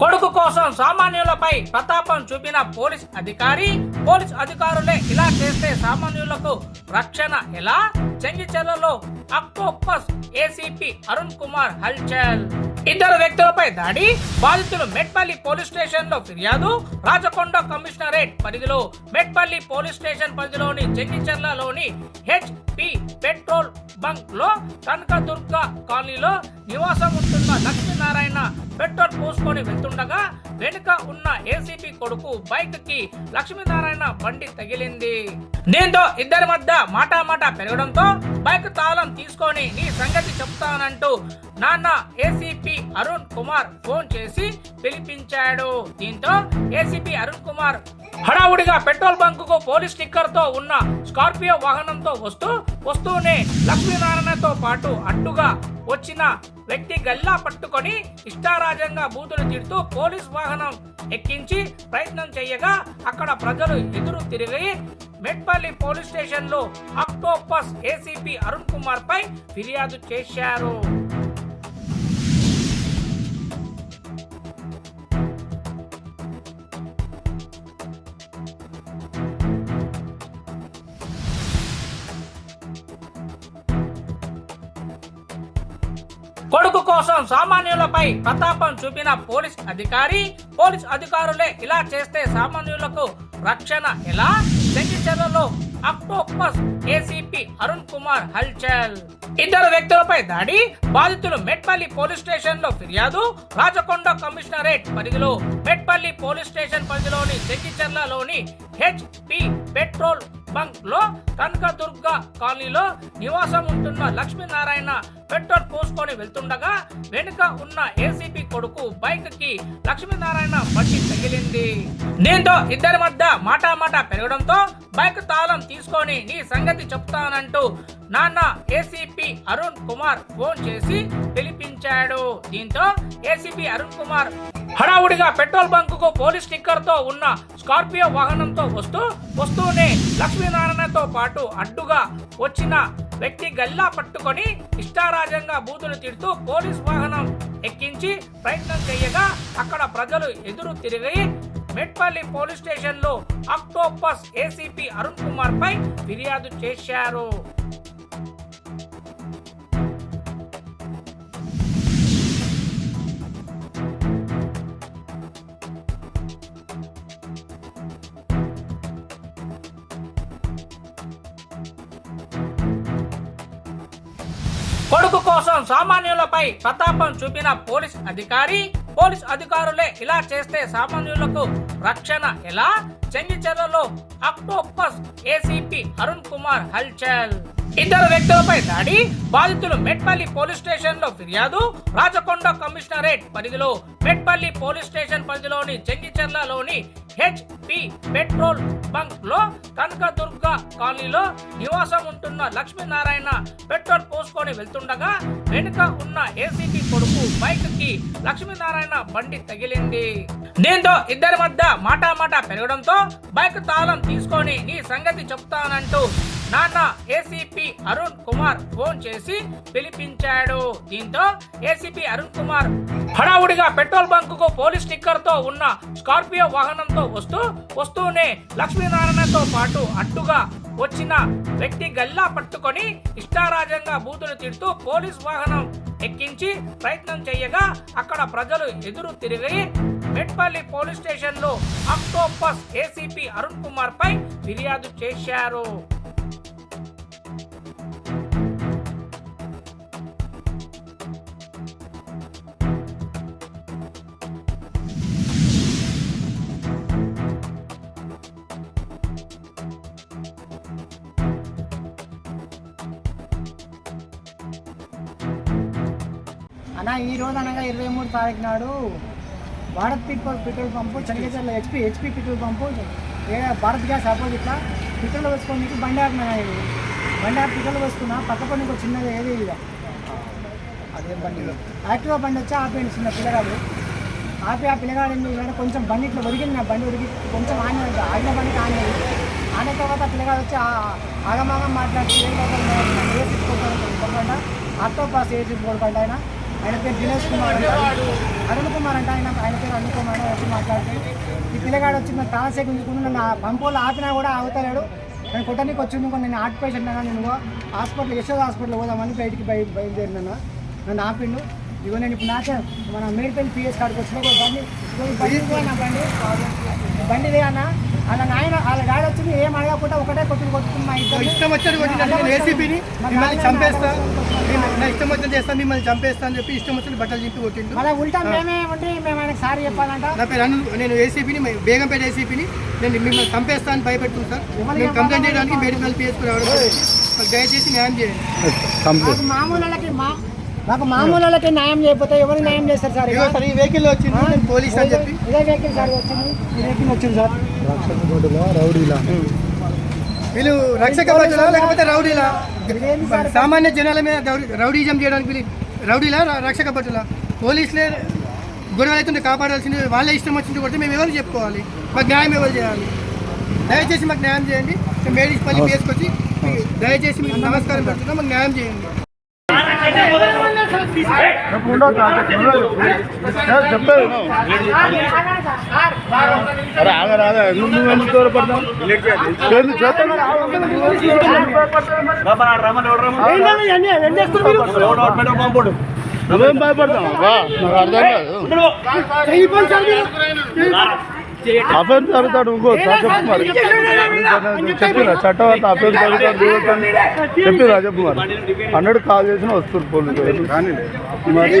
కొడుకు కోసం సామాన్యులపై ప్రతాపం చూపిన పోలీస్ అధికారి పోలీస్ అధికారులే ఇలా చేస్తే సామాన్యులకు రక్షణ ఎలా? చెంగిచెర్లలో అక్టోపస్ ఏసీపీ అరుణ్ కుమార్ హల్చల్. ఇద్దరు వ్యక్తులపై దాడి బాధితులు మెట్పల్లి పోలీస్ స్టేషన్లో ఫిర్యాదు రాచకొండ కమిషనరేట్ పరిధిలో మెట్పల్లి పోలీస్ స్టేషన్ పరిధిలోని చెంగిచెర్లలోని హెచ్పి పెట్రోల్ బంక్లో కనకదుర్గ కాలనీలో నివాసం ఉంటున్న లక్ష్మీనారాయణ పెట్రోల్ తీసుకొని వెళ్తుండగా వెనుక ఉన్న ఏసీపీ కొడుకు బైక్కి లక్ష్మీనారాయణ బండి తగిలింది. దీంతో ఇద్దరి మధ్య మాటామాటా పెరగడంతో బైక్ తాళం తీసుకొని నీ సంగతి చెప్తానంటూ నాన్న ఏసీపీ అరుణ్ కుమార్ ఫోన్ చేసి పిలిపించాడు. దీంతో ఏసీపీ అరుణ్ కుమార్ హడావుడిగా పెట్రోల్ బంక్కు పోలీస్ స్టిక్కర్తో ఉన్న స్కార్పియో వాహనంతో వస్తూ వస్తూనే లక్ష్మీనారాయణతో పాటు అడ్డుగా వచ్చిన వ్యక్తి గల్లా పట్టుకొని ఇష్టారాజంగా బూతులు తిడుతూ పోలీస్ వాహనం ఎక్కించి ప్రయత్నం చేయగా అక్కడ ప్రజలు ఎదురు తిరిగి మెట్పల్లి పోలీస్ స్టేషన్లో అక్టోపస్ ఏసీపీ అరుణ్ కుమార్ పై ఫిర్యాదు చేశారు. కొడుకు కోసం సామాన్యులపై ప్రతాపం చూపిన పోలీస్ అధికారి పోలీస్ అధికారులే ఇలా చేస్తే సామాన్యులకు రక్షణ ఎలా? చర్యలో అక్టోపస్ ఏసీపీ అరుణ్ కుమార్ హల్చల్. ఇద్దరు వ్యక్తులపై దాడి బాధితులు మెట్పల్లి పోలీస్ స్టేషన్లో ఫిర్యాదు రాచకొండ కమిషనరేట్ పరిధిలో మెట్పల్లి పోలీస్ స్టేషన్ పరిధిలోని చెంగిచెర్లలోని హెచ్పి పెట్రోల్ బంక్లో కనకదుర్గ కాలనీలో నివాసం ఉంటున్న లక్ష్మీనారాయణ పెట్రోల్ పోసుకొని వెళ్తుండగా వెనుక ఉన్న ఏసీపీ కొడుకు బైక్కి లక్ష్మీనారాయణ బండి తగిలింది. దీంతో ఇద్దరి మధ్య మాటామాట పెరగడంతో బైక్ తాళం తీసుకొని నీ సంగతి చెప్తానంటూ నాన్న ఏసీపీ అరుణ్ కుమార్ ఫోన్ చేసి పిలిపించాడు. దీంతో ఏసీపీ అరుణ్ కుమార్ హడావుడిగా పెట్రోల్ బంక్కు పోలీస్ స్టిక్కర్తో ఉన్న స్కార్పియో వాహనంతో వస్తూ వస్తూనే లక్ష్మీనారాయణతో పాటు అడ్డుగా వచ్చిన వ్యక్తి గల్లా పట్టుకొని ఇష్టారాజంగా బూతులు తిడుతూ పోలీస్ వాహనం ఎక్కించి ప్రయత్నం చేయగా అక్కడ ప్రజలు ఎదురు తిరిగి మెట్పల్లి పోలీస్ స్టేషన్లో అక్టోపస్ ఏసీపీ అరుణ్ కుమార్ పై ఫిర్యాదు చేశారు. కొడుకు కోసం సామాన్యులపై ప్రతాపం చూపిన పోలీస్ అధికారి పోలీస్ అధికారులే ఇలా చేస్తే సామాన్యులకు రక్షణ ఎలా? చెంగిచెర్లలో అక్టోపస్ ఏసీపీ అరుణ్ కుమార్ హల్చల్. ఇద్దరు వ్యక్తులపై దాడి బాధితులు మెట్పల్లి పోలీస్ స్టేషన్లో ఫిర్యాదు రాచకొండ కమిషనరేట్ పరిధిలో మెట్పల్లి పోలీస్ స్టేషన్ పరిధిలోని చెంగిచెర్లలోని హెచ్పి పెట్రోల్ బంక్లో కనకదుర్గ కాలనీలో నివాసం ఉంటున్న లక్ష్మీనారాయణ పెట్రోల్ పోసుకొని వెళ్తుండగా వెనుక ఉన్న ఏసీపీ కొడుకు బైక్కి లక్ష్మీనారాయణ బండి తగిలింది. దీంతో ఇద్దరి మధ్య మాటామాటా పెరగడంతో బైక్ తాళం తీసుకొని నీ సంగతి చెప్తానంటూ నాన్న ఏసీపీ అరుణ్ కుమార్ ఫోన్ చేసి పిలిపించాడు. దీంతో ఏసీపీ అరుణ్ కుమార్ హడావుడిగా పెట్రోల్ బంక్కు పోలీస్ స్టిక్కర్తో ఉన్న స్కార్పియో వాహనంతో వస్తూ వస్తూనే లక్ష్మీనారాయణతో పాటు అడ్డుగా వచ్చిన వ్యక్తి గల్లా పట్టుకొని ఇష్టారాజంగా బూతులు తిడుతూ పోలీస్ వాహనం ఎక్కించి ప్రయత్నం చేయగా అక్కడ ప్రజలు ఎదురు తిరిగి మెట్పల్లి పోలీస్ స్టేషన్లో అక్టోపస్ ఏసీపీ అరుణ్ కుమార్ పై ఫిర్యాదు చేశారు. అన్న ఈ రోజు అనగా ఇరవై మూడు తారీఖు నాడు Bharat petrol petrol pump చనికేశ్వర్లో HP HP petrol pump Bharat gas ఆపోజిట్లో పెట్రోల్ వేసుకొని మీకు బండి ఆపినా ఇది బండి ఆపి పెట్రోల్ వేసుకున్నా పక్క పని ఒక చిన్నది ఏది ఇక అదే బండి? యాక్టివా బండి వచ్చి ఆపేయండి చిన్న పిల్లగాడు. ఆపి ఆ పిల్లగాడు ఏం చేశాడు? కొంచెం బండి ఇట్లా ఒరిగింది నా బండి ఒరిగి కొంచెం ఆన ఆగిన బండికి ఆనేది ఆన తర్వాత ఆ పిల్లగాడు వచ్చి ఆగమాగం మాట్లాడి ఏ ఏ తిప్పుకోకుండా అత్తో పాస్ ఏ తిప్పుకోకుండా ఆయన. ఆయన పేరు దినేష్ కుమార్ అరుణ్ కుమార్ అంటే. ఆయన ఆయన పేరు అరుణ్ కుమార్ వచ్చి మాట్లాడితే ఈ పిల్లగాడు వచ్చి నన్ను తాసేపు ఉంచుకుని నన్ను ఆ పంపోలు ఆపినా కూడా ఆగుతలేడు. నేను కొట్టడానికి వచ్చింది నేను హార్ట్ పేషెంట్ అన్నా నేను హాస్పిటల్ యశోద హాస్పిటల్ పోదామని బయటికి బయ బయలుదేరినా నన్ను ఆపిండు. ఇగో నేను ఇప్పుడు నాకే మన మేడిపల్లి పిఎస్ కాడికి వచ్చిన బండి బండి బండి. అన్న. అలా నాయన వాళ్ళ డాడీ వచ్చింది ఏం అడగకుండా ఒకటే కొట్టుకు కొట్టుకుని మా ఇద్దరు ఇష్టం వచ్చినట్టు కొట్టిన నేను ఏసీపీని మిమ్మల్ని చంపేస్తా. నా ఇష్టం వచ్చిన చేస్తా మిమ్మల్ని చంపేస్తా అని చెప్పి ఇష్టం వచ్చిన బట్టలు చింపి కొట్టిండు. మళ్ళీ ఉల్టా మేమే ఉండి మేము ఆయనకు సారీ చెప్పాలంట. నా పేరు అను నేను ఏసీపీని బేగంపేట ఏసీపీని నేను మిమ్మల్ని చంపేస్తా అని భయపెడుతుంది సార్. నేను కంప్లైంట్ చేయడానికి మెడికల్ పిఎస్కి రావడం దయచేసి న్యాయం చేయండి. మామూలు వాళ్ళకి మా మాకు మామూలు వాళ్ళకి న్యాయం చేయకపోతే ఎవరు న్యాయం చేస్తారు సార్? సార్ ఈ వెహికల్ వచ్చింది నేను పోలీస్ అని చెప్పి. ఇదే వెహికల్ సార్ వచ్చింది. ఈ వెహికల్ వచ్చింది సార్. వీళ్ళు రక్షక లేకపోతే రౌడీలా? సామాన్య జనాల మీద రౌడీ- రౌడీజం చేయడానికి వీళ్ళు రౌడీలా రక్షక భటులా పోలీసులే గొడవలు అవుతుంటే కాపాడాల్సింది వాళ్ళే ఇష్టం వచ్చింది కొడితే మేము ఎవరు చెప్పుకోవాలి? మాకు న్యాయం ఎవరు చేయాలి? దయచేసి మాకు న్యాయం చేయండి. మేము మేడిపల్లి వేసుకొచ్చి దయచేసి మీకు నమస్కారం పెడుతున్నాం మాకు న్యాయం చేయండి. అరే ఆగ నువ్వు ఎందుకు తోడపడతావు నువ్వేం భయపడతావు నాకు అర్థం కాదు అఫెన్స్ జరుగుతాడు ఇంకో చెప్పు మరి చెప్పిరా అఫెన్స్ జరుగుతాడు చెప్పిరా చెప్పు మరి హండ్రెడ్ కాల్ చేసిన వస్తారు పోలీసు కానీ మరి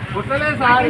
సార్.